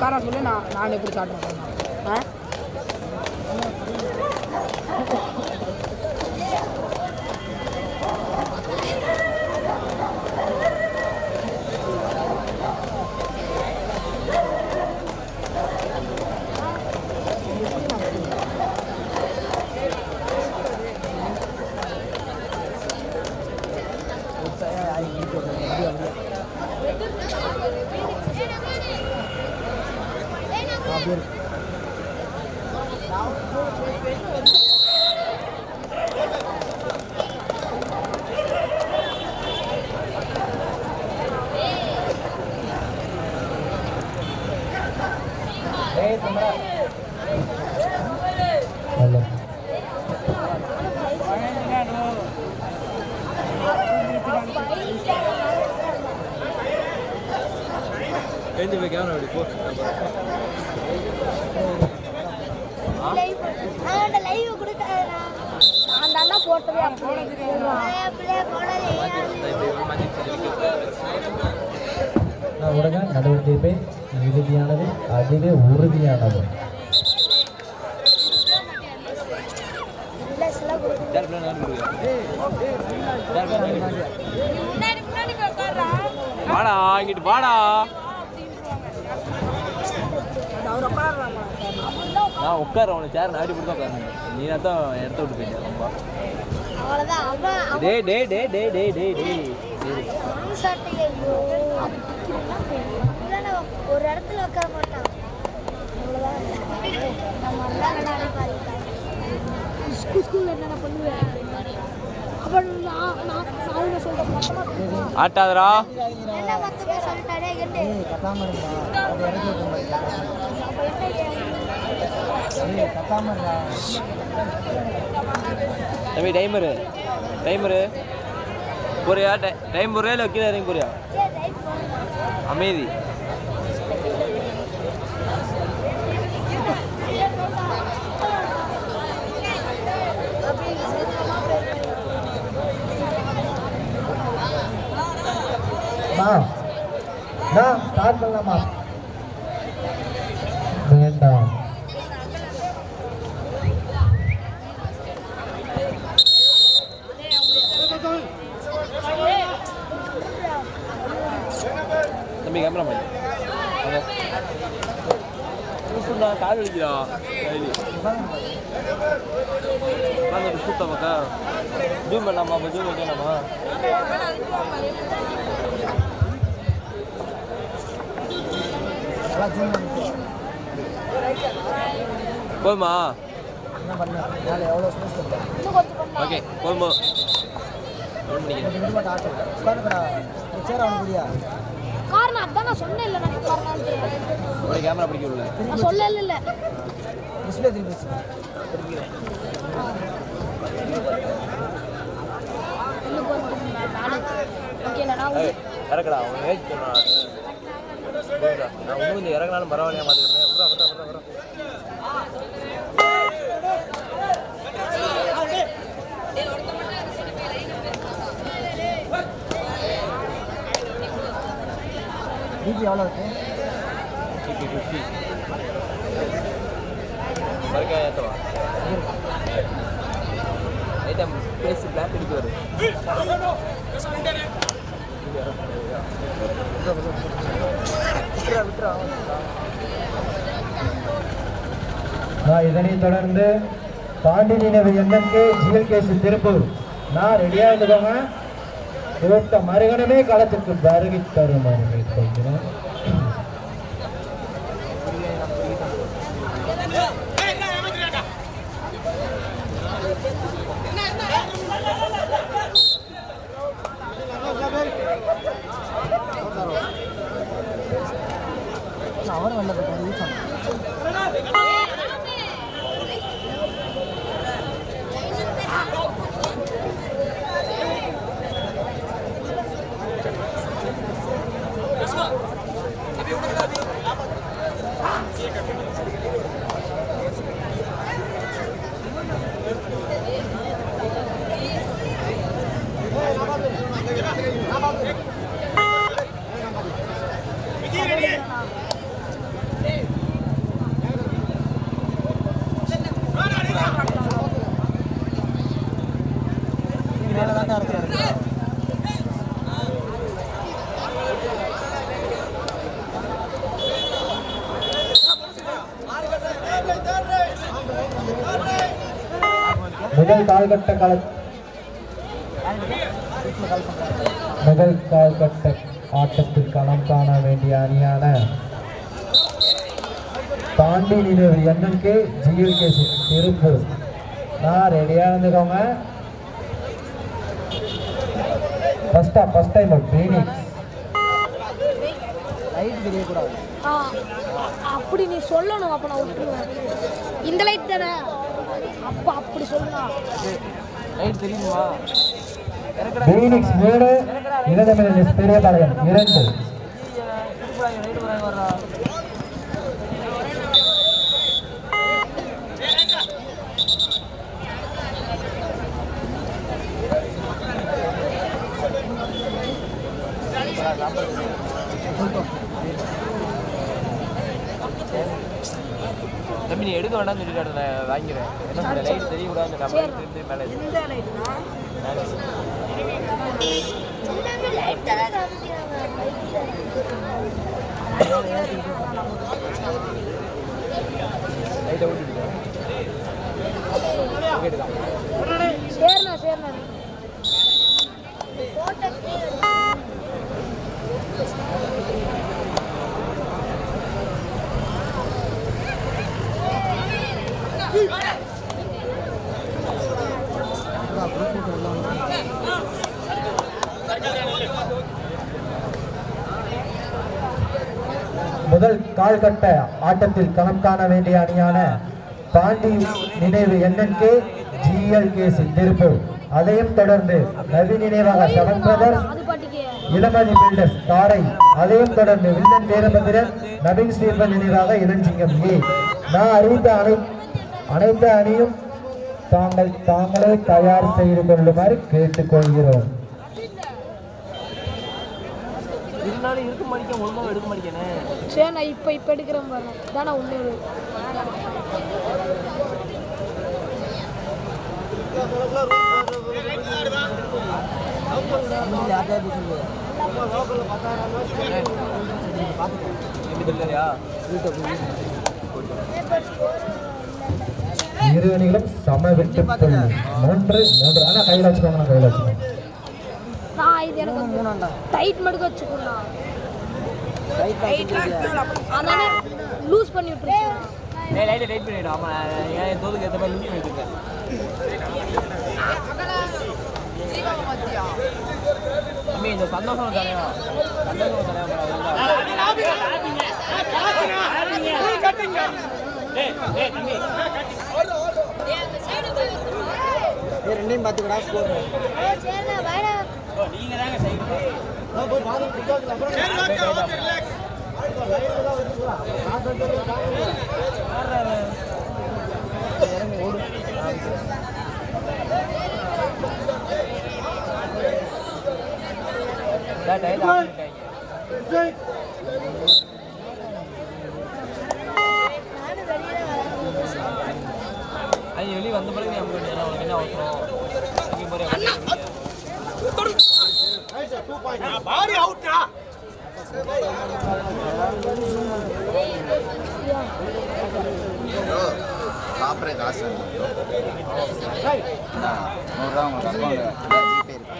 உட்கார சொல்லி நான் நான் எப்படி ஸ்டார்ட் பண்ணுறேன் எழுந்து போய் கேமரா அப்படி போ லைவ் கொடுக்காதா அந்த அண்ணா போட்டதே அப்படி அப்படியே போடலையே நான் உடனே தீர்ப்பை இறுதியானது அதிக உறுதியானது. ப்ளஸ்லாம் கொடுக்க யார் பிள்ளை நாடு கொடுக்குறா யார் பிள்ளை நாடு முன்னாடி முன்னாடி போய் உட்கார்றா வாடா இங்கிட்டு வாடா அவர் உட்காடுறாங்க நான் உட்கார உனக்கு சேர் நாடி கொடுத்தா உட்காரணும். நீ தான் இடத்த விட்டு போயிட்டியா ரொம்ப அவன் அவன் டே டே டே டே டே டே டே ஒரு இடத்துல உட்கார மாட்டான். ஆட்டாதரா கண்டு தம்பி டைமரு டைமரு போறியா? டைம் போறியா இல்லை கீழே இறங்கி போறியா? அமைதி. ஸ்டார்ட் பண்ணலாமா வேண்டாம். தம்பி கேமரா பண்ணி கால் வலிக்கிறா உட்காந்துட்டு சூத்த பக்கா ஜூம் பண்ணலாமா? அப்போ ஜூம் வைக்கலாமா போதுமா ஓகே போதுமா ஃபோன் பண்ணிக்கிறேன் காரணம் அதான் நான் சொன்னேன் இல்லை நான் உட்காரலான்ட்டு உடைய கேமரா பிடிக்க விடல நான் சொல்லல இல்லை கொஞ்சம் நான் ஏய், இறக்குடா அவன் ஏஜ் நான் இன்னும் இந்த இறங்கினாலும் பரவாயில்லையா விட்றா விட்றா விட்றா விட்றா ஃபிஃப்டி ஃபிஃப்டி மறுக்க ஏற்றவா ஐட்டம் பேசி பிளாக் அடிக்க வரும் இதனைத் தொடர்ந்து பாண்டி நினைவு எண்ணம்கே ஜிஎல்கேசி திருப்பூர் நான் ரெடியாக இருந்துக்கோங்க. இவற்ற மறுகணமே களத்துக்கு வருகை தருமாறு கேட்டுக்கொள்கிறேன் முதல் கால்கட்ட கால முதல் கால்கட்ட ஆட்டத்தில் களம் காண வேண்டிய அணியான பாண்டி நினைவு என்என்கே ஜிஎல்கேசி திருப்பூர். நான் ரெடியாக இருந்துக்கோங்க. ஃபஸ்ட்டா ஃபஸ்ட் டைம் பீனிக்ஸ் அப்படி நீ சொல்லணும் அப்ப நான் விட்டுருவேன். இந்த லைட் தானே? அப்போ அப்படி சொல்லணும் லைட் தெரியுமா? பீனிக்ஸ் மூணு இளதமிழ் பெரியபாளையம் இரண்டு லைட் வர்றா தம்பி நீ எடுக்க வேண்டாம்னு சொல்லிட்டு நான் வாங்கிறேன் என்ன சொல்ற லைட் தெரிய கூடாது நம்ம இருந்து மேலே லைட்டை விட்டுட்டு கேட்டுதான் கால்கட்ட ஆட்டத்தில் களம் காண வேண்டிய அணியான பாண்டி நினைவு என்என்கே ஜிஎல்கேசி திருப்பூர் அதையும் தொடர்ந்து நவி நினைவாக செவன் பிரதர்ஸ் இளமதி பில்டர்ஸ் தாரை அதையும் தொடர்ந்து வில்லன் வீரபத்திரன் நவீன் ஸ்ரீபன் நினைவாக இளஞ்சிங்கம் ஏ. நான் அறிவித்த அனை அனைத்து அணியும் தாங்கள் தாங்களே தயார் செய்து கொள்ளுமாறு கேட்டுக்கொள்கிறோம். இருந்தாலும் இருக்க மாட்டேங்க ஒழுங்காக எடுக்க மாட்டேங்கண்ணே. சரிண்ணா இப்போ இப்போ எடுக்கிறேன் பாருங்க தானே ஒன்று இரு அணிகளும் சம வெட்டு மூன்று மூன்று. ஆனால் கையில் வச்சுக்கோங்க நான் கையில் வச்சுக்கோங்க. இது எனக்கு டைட் மடுக்க வச்சுக்கோண்ணா. அதானே லூஸ் பண்ணி விட்டுருச்சு ஏய் லைட்டை டைட் பண்ணிவிடு ஆமாம் என் தோதுக்கு ஏற்ற மாதிரி லூஸ் பண்ணிட்டுருக்கேன் தம்பி இந்த சந்தோஷம் தானே சந்தோஷம் ரெண்டையும் பார்த்துக்கடா ஸ்கோர் சரிண்ணா வேணா டயர் ஆஃப் பண்ணிட்டாங்க நானும் வெளியே வந்த பிறகு நீ அவங்க என்ன அவசரம் இங்கே போகிற சாப்பிட்ற காசு உங்களுக்கு அக்கௌண்ட் ஜிபே இருக்கு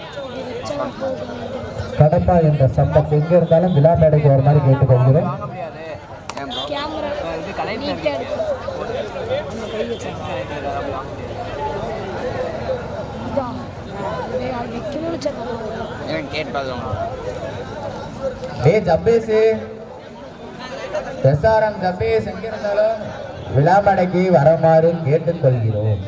கடப்பா என்ற சம்பத் எங்க இருந்தாலும் விழா மேடைக்கு ஒரு மாதிரி கேட்டுக்கொள்கிறேன். ப்ரோ வைக்கணும்னு கேட்டு பார்த்துக்கோங்க டேய் ஜப்பேஸ் எஸ்ஆர்எம் ஜப்பேஸ் எங்க இருந்தாலும் விழா மேடைக்கு வருமாறு கேட்டுக்கொள்கிறோம்.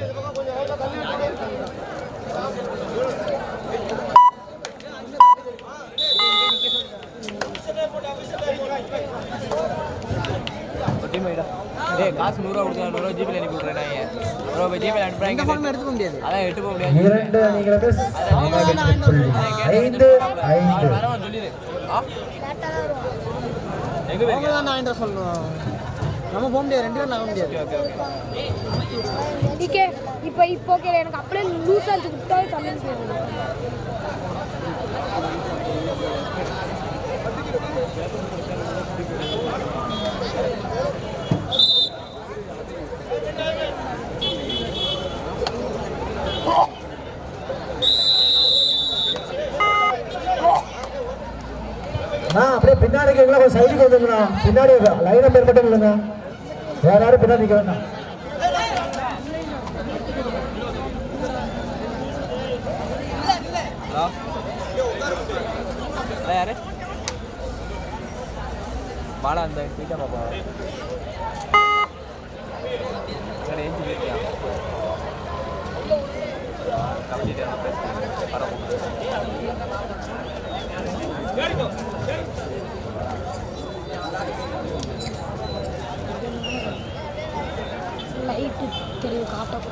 காசு நூறுரூவா கொடுத்தா நூறுரூவா ஜிபேல அனுப்பி ப்ரோ இப்போ ஜிபேல அனுப்புறேன் எடுத்துக்க முடியாது. அதான் முடியாது. இரண்டு ஐந்து ஐந்து. ஆ? எங்கே சொல்லணும் நம்ம போக முடியாது ரெண்டு பேரும் நம்ப முடியாது. ஓகே ஓகே டிகே இப்போ இப்போ ஓகே எனக்கு அப்படியே விட்டாவே தள்ளி போயிடுது நான் அப்படியே பின்னாடி கேட்கல கொஞ்சம் சைடுக்கு வந்துங்கண்ணா பின்னாடி லைனை பேர் மட்டும் இல்லைங்க வேற யாரும் பின்னாடி நிற்க வேண்டாம். யாரு? அந்த பாப்பா. சரி ஏஞ்சி போயிருக்கியா தெளிவு காட்டும்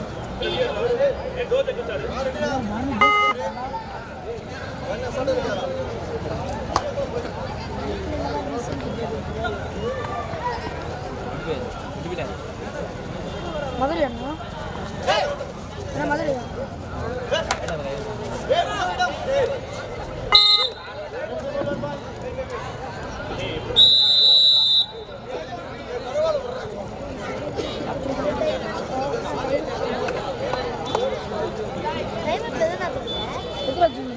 மதுரை அண்ணா? என்ன மதுரை ஜூம்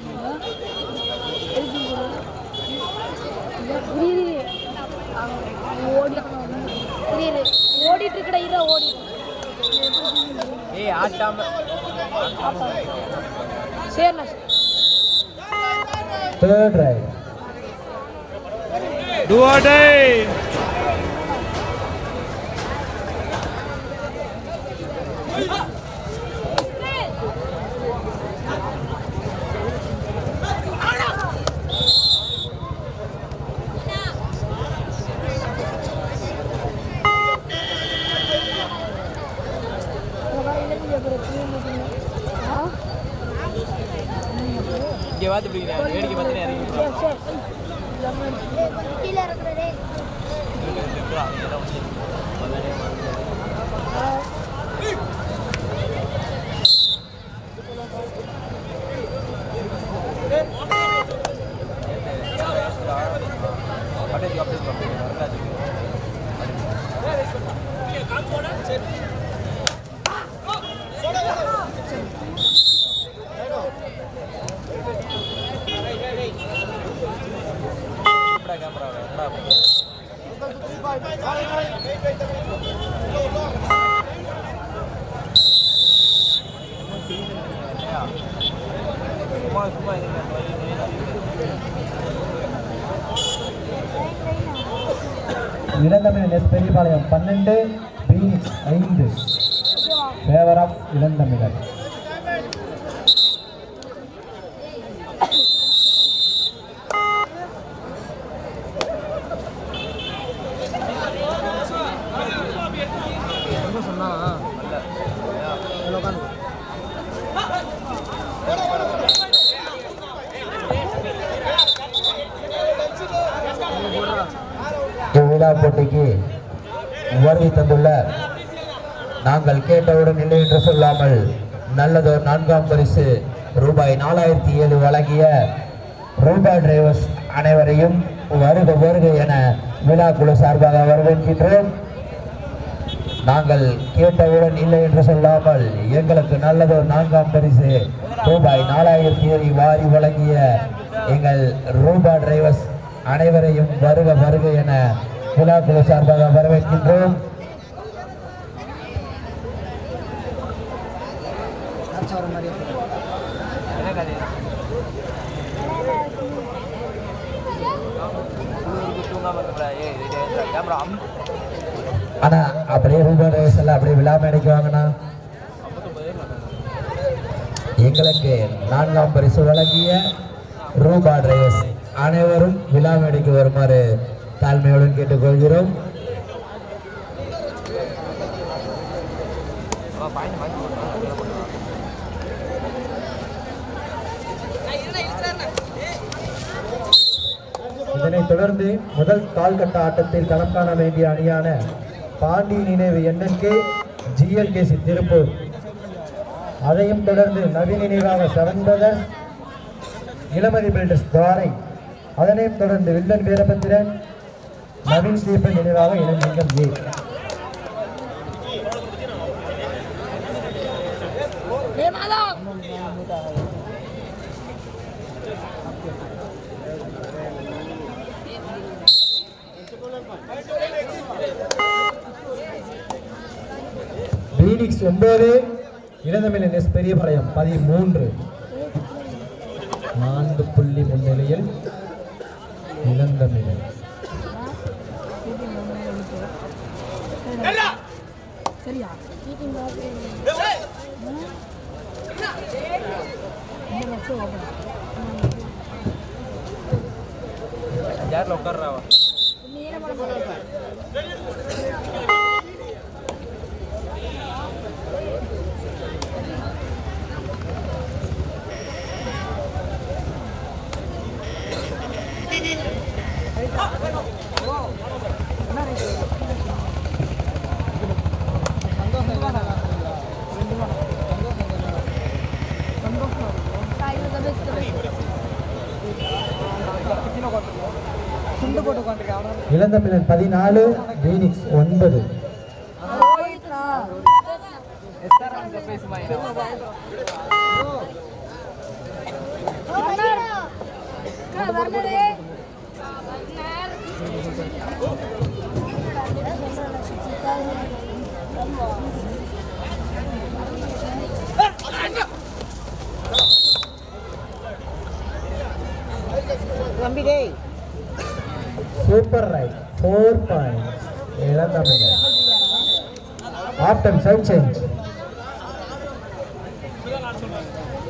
புரியுது ஓடி புரியுது ஓடிட்டு இருக்கடா இரா ஓடி ஏய் ஆட்டாம. சரிண்ணா தேர்ட் ரைட் Do இவ்விழா போட்டிக்கு வருகை தந்துள்ள நாங்கள் கேட்டவுடன் இல்லை என்று சொல்லாமல் நல்லதோர் நான்காம் பரிசு ரூபாய் நாலாயிரத்தி ஏழு வழங்கிய ரூபா டிரைவர்ஸ் அனைவரையும் வருக வருக என விழா குழு சார்பாக வரவேற்கின்றோம். நாங்கள் கேட்டவுடன் இல்லை என்று சொல்லாமல் எங்களுக்கு நல்லதொரு நான்காம் பரிசு ரூபாய் நாலாயிரத்தி ஏழு வாரி வழங்கிய எங்கள் ரூபா டிரைவர்ஸ் அனைவரையும் வருக வருக என விழா சார்பாக வரவேற்கின்றோம். ஆச்சு ஆனா அப்படியே ரூபா டிரைவர்ஸ் எல்லாம் அப்படியே விழா மேடைக்கு வாங்கண்ணா. எங்களுக்கு நான்காம் பரிசு வழங்கிய ரூபா டிரைவர்ஸ் அனைவரும் விழா மேடைக்கு வருமாறு தாழ்மையுடன் கேட்டுக்கொள்கிறோம். இதனைத் தொடர்ந்து முதல் கால்கட்ட ஆட்டத்தில் களம் காண வேண்டிய அணியான பாண்டி நினைவு என்என்கே ஜிஎல்கேசி திருப்பூர் அதையும் தொடர்ந்து நவீன நினைவாக செவன் பிரதர்ஸ் இளமதி பில்டர்ஸ் துவாரை. அதனையும் தொடர்ந்து வில்லன் வீரபத்திரன் நவீன் தீபன் நினைவாக இளஞ்சிங்கம் ஏ பீனிக்ஸ் ஒன்பது இளந்தமிழ் என்எஸ் பெரியபாளையம் பதிமூன்று. நான்கு புள்ளி முன்னிலையில் இளந்தமிழன் यार लवकर राहा Wow. இளந்தமிழன் பதினாலு பீனிக்ஸ் ஒன்பது தம்பி டேய் super right four points Ilanthamizhan after side change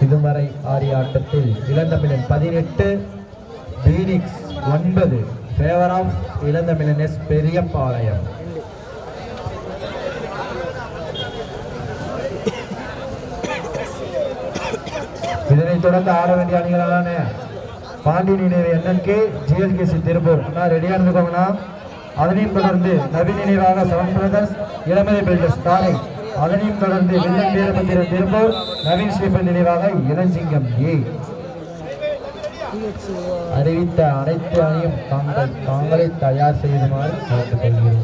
இதுவரை ஆடிய ஆட்டத்தில் இளந்தமிழன் பதினெட்டு பீனிக்ஸ் ஒன்பது. Favour of Ilanthamizhan S Periyapalayam. இதனைத் தொடர்ந்து ஆட வேண்டிய அணிகளான பாண்டி நினைவு என்என்கே ஜிஎல்கேசி திருப்பூர். அண்ணா ரெடியாக இருந்துக்கோங்கண்ணா. அதனையும் தொடர்ந்து நவீன நினைவாக செவன் பிரதர்ஸ் இளமதி பில்டர்ஸ் தாரை அதனையும் தொடர்ந்து வெள்ளம் வீரபத்திர திருப்பூர் நவீன் ஸ்ரீபன் நினைவாக இளஞ்சிங்கம் ஏ. அறிவித்த அனைத்து அணியும் தாங்கள் தாங்களே தயார் செய்துமாறு கேட்டுக்கொள்கிறேன்.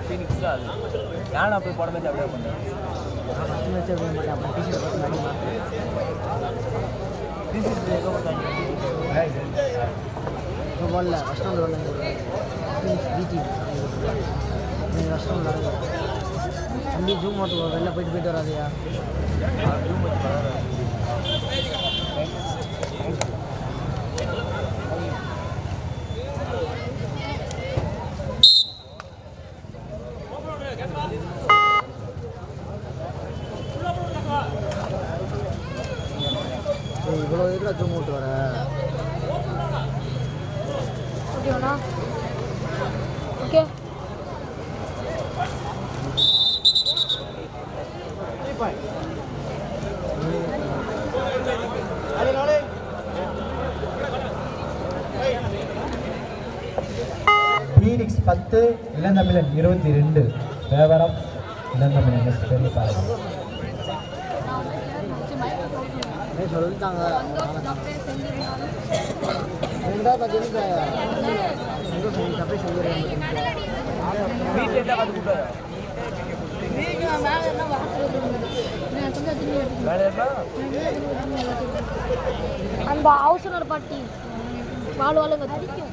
ஃபீனிக்ஸ் தான் அது யானை போய் படம் வச்சு அப்படியே பண்ணேன் பத்து வச்சு போக மாட்டேன் அப்புறம் டிஷர்ட் போட்டு மாட்டேன் இப்போ வரல கஷ்டம் வரல பிடி நீங்கள் கஷ்டம் வரல தம்பி ஜூம் மாட்டு வெளில போயிட்டு போயிட்டு வராதையா ஏய், இவ்வளோ இருக்கிற ஜூம் விட்டு வர ஓகேண்ணா ஓகே பீனிக்ஸ் பத்து இளந்தமிழன் இருபத்தி ரெண்டு ஃபேவர் ஆஃப் இளந்தமிழன் எஸ் பெரிய ஏய், அந்த பாட்டி. வாழ்வாளுங்க அடிக்கும்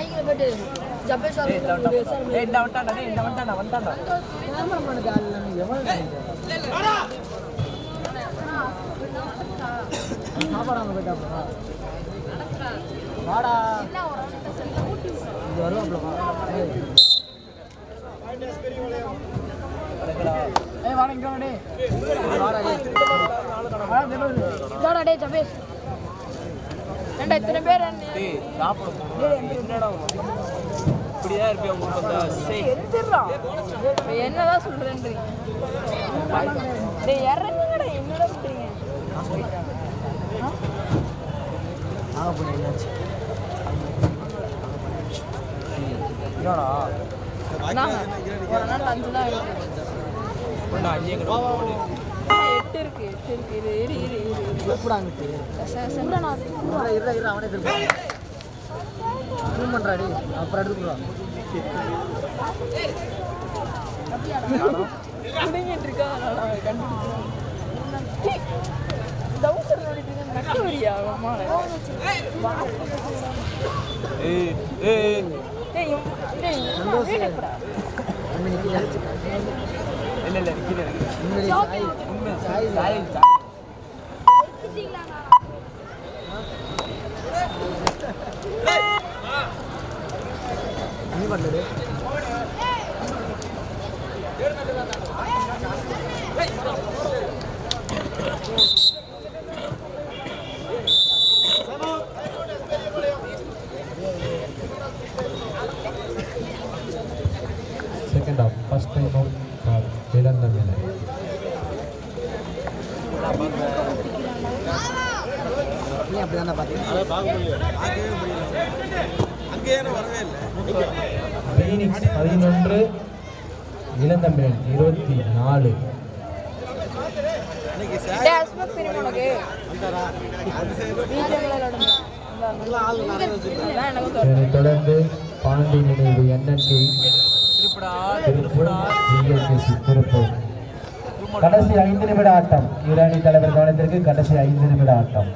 சந்தோஷம் நைக்கில் போயிட்டு ஜப்பே சார் இந்த வந்துட்டான் இந்த எவ்வளோ போயிட்டா வாடா. இது வருவாப்லப்பா ஏய் வாடா இங்கே வாடே வாடா டேய். இதோட டே ஜபேஷ் ஏன்டா இத்தனை பேர் சாப்பிட. இப்படிதான் இருப்பியா உங்களுக்கு என்னதான் சொல்கிறேன்றீங்க டேய் இறங்குங்கடா என்னடா என்னாச்சு என்னடா ஒரு நாள் அஞ்சு தான் எட்டு இருக்கு எட்டு இருக்கு. அப்புறம் அம்மால ஏய் ஏய். இல்ல இல்ல சாய். உண்மை. சாய் சாய். நீ பண்ணது second of first time out for இழந்த மேலே நீ அப்படி தானே பார்த்தீங்க ஃபீனிக்ஸ் பதினொன்று இளந்தமிழன் இருபத்தி நாலு. இதனைத் தொடர்ந்து பாண்டி நினைவு என்என்கே. திருப்படா திருப்பூர் ஜிஎல்கேசி திருப்பூர். கடைசி ஐந்து நிமிட ஆட்டம். ஈரானி தலைவர் கவனத்திற்கு கடைசி ஐந்து நிமிட ஆட்டம்.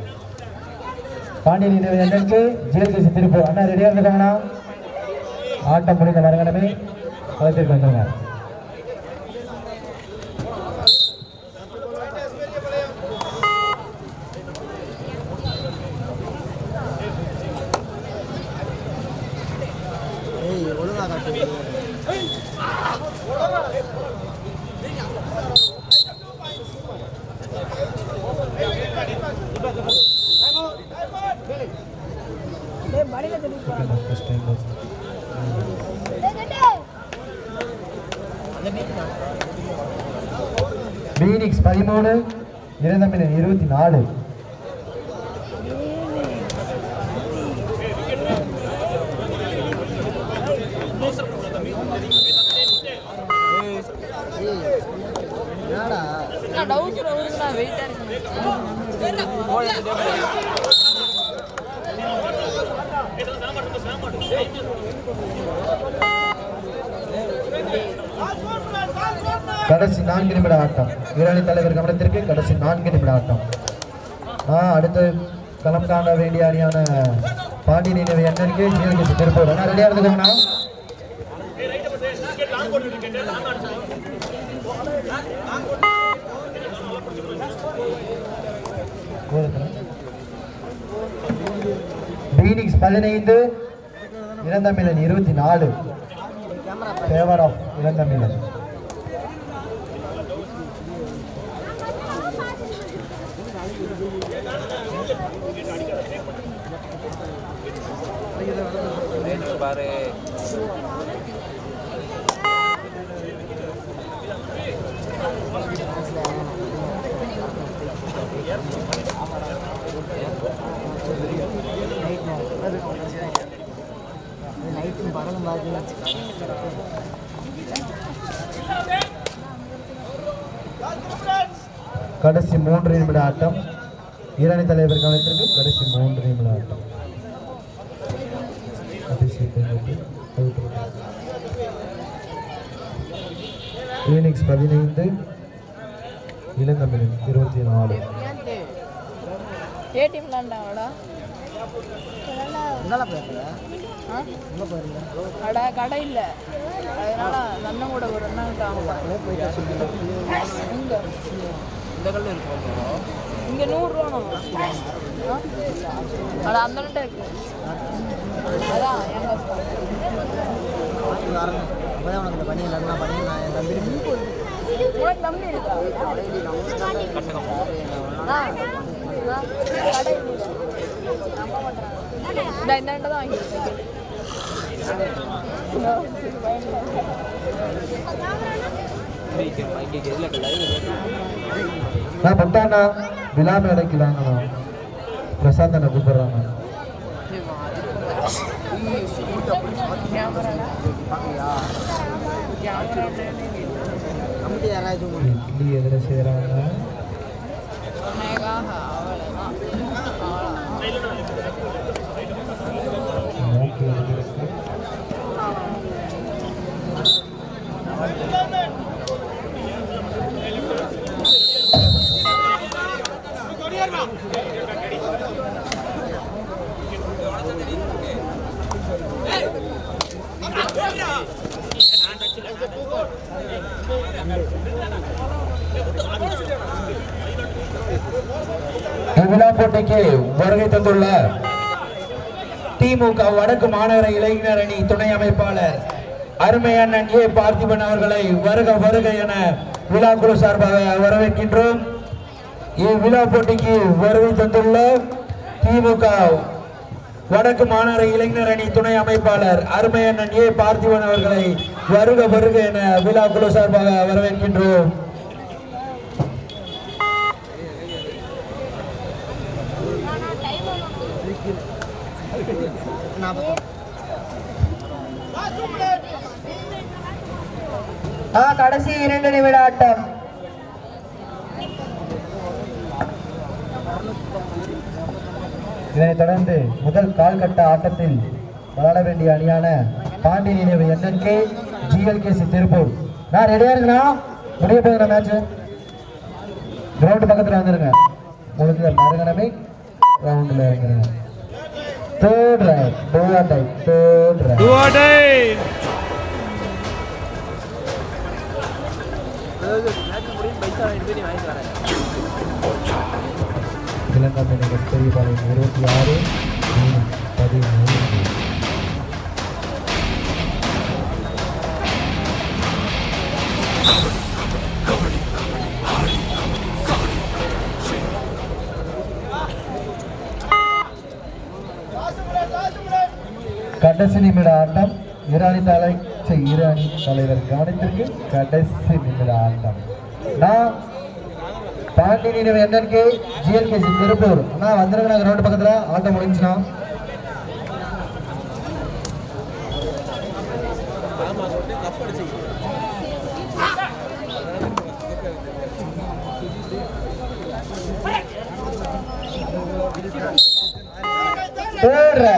பாண்டிய நினைவு என்என்கே ஜிஎல்கேசி திருப்பூர் அண்ணா ரெடியாக இருக்காங்கண்ணா ஆட்டம் முடிந்த மறுகணமே களத்திற்கு வந்துருங்க பீனிக்ஸ் இருபத்தி நாலு ஏய் என்னடா நான் டவுசர் அவருக்கு நான் வெயிட்டாக இருக்கேன் போல டேபிள் கடைசி நான்கு நிமிட ஆட்டம். ஈரானி தலைவர் கவனத்திற்கு கடைசி நான்கு நிமிட ஆட்டம். அடுத்து களம் காண வேண்டிய அணியான பாண்டி நினைவு எண்ணனுக்கு ஜிஎல்கேசி திருப்பூர். ஆனால் ரெடியாக இருந்துக்கோங்கண்ணா பீனிக்ஸ் பதினைந்து இளந்தமிழன் இருபத்தி நாலு. Favour of Ilanthamizhan. பாரு. நைட்டு படம் கடைசி மூன்று நிமிட ஆட்டம். ஈரானி தலைவர் கவனத்திற்கு கடைசி மூன்று நிமிட ஆட்டம். ஃபீனிக்ஸ் பதினைந்து இளந்தமிழன் இருபத்தி நாலு. ஏ டீம் எங்கே போயிருங்க கடை கடை இல்லை. அதனால அண்ணன் கூட ஒரு அண்ணன் அவங்க போயிட்டு இங்கே. இந்த கல்லு இங்கே நூறுரூவா அது அந்த இருக்கு. அதான் வரணும் அப்போதான் உனக்கு இந்த பண்ணி இல்லைன்னா பண்ணி நான் என் தம்பி உனக்கு தம்பி இருக்கா? ஆ ஆ, கடை இல்லை. நம்ப மாட்றாங்க. இந்த இந்த அண்ணன் தான் நான் பத்தாண்ணா விழா மேடைக்கு அண்ணா கூப்பிடுறாங்க. கேமரா கமிட்டி யாராச்சும் இவ்விழா போட்டிக்கு வருகை தந்துள்ள திமுக வடக்கு மாநகர இளைஞர் அணி துணை அமைப்பாளர் அருமை அண்ணன் ஏ பார்த்திபன் அவர்களை வருக வருக என விழாக்குழு சார்பாக வரவேற்கின்றோம். இவ்விழா போட்டிக்கு வருகை தந்துள்ள திமுக வடக்கு மாநகர இளைஞர் அணி துணை அமைப்பாளர் அருமை அண்ணன் ஏ பார்த்திபன் அவர்களை வருக வருக என விழாக்குழு சார்பாக வரவேற்கின்றோம். ஆ கடைசி இரண்டு நிமிட ஆட்டம் இதனைத் தொடர்ந்து முதல் கால்கட்ட ஆட்டத்தில் விளையாட வேண்டிய அணியான பாண்டி நினைவு என்என்கே. ஜிஎல்கேசி திருப்பூர். நான் ரெடியா இருக்கா முடிய போகிற மேட்ச் கிரவுண்டு பக்கத்தில் வந்துருங்க. முடிஞ்ச மறுகணமே கிரவுண்டில் இறங்குறேங்க third right door type third right Ilangambi Nagar Periyapalayam இருபத்தி ஆறு மூணு பதிமூணு. கடைசி நிமிட ஆட்டம். இராணி தலை சரி, இராணி தலைவர் கவனத்திற்கு கடைசி நிமிட ஆட்டம். நான் பாண்டி நினைவு என்னன்னு ஜிஎல்கேசி திருப்பூர். அண்ணா வந்துருங்க நாங்கள் ரோடு பக்கத்தில். ஆட்டம் முடிஞ்சுனா. போடுற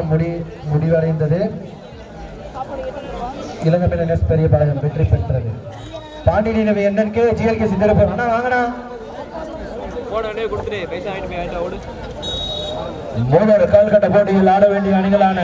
ஆட்டம் முடி முடிவடைந்தது. இளங்கப்பின பெரிய பெரியபாளையம் வெற்றி பெற்றது. பாண்டி நினைவு என்னன்னு ஜிஎல்கே சித்திரப்பூர் அண்ணா வாங்கண்ணா. போட மூணு கால்கட்ட போட்டியில் ஆட வேண்டிய அணிகளான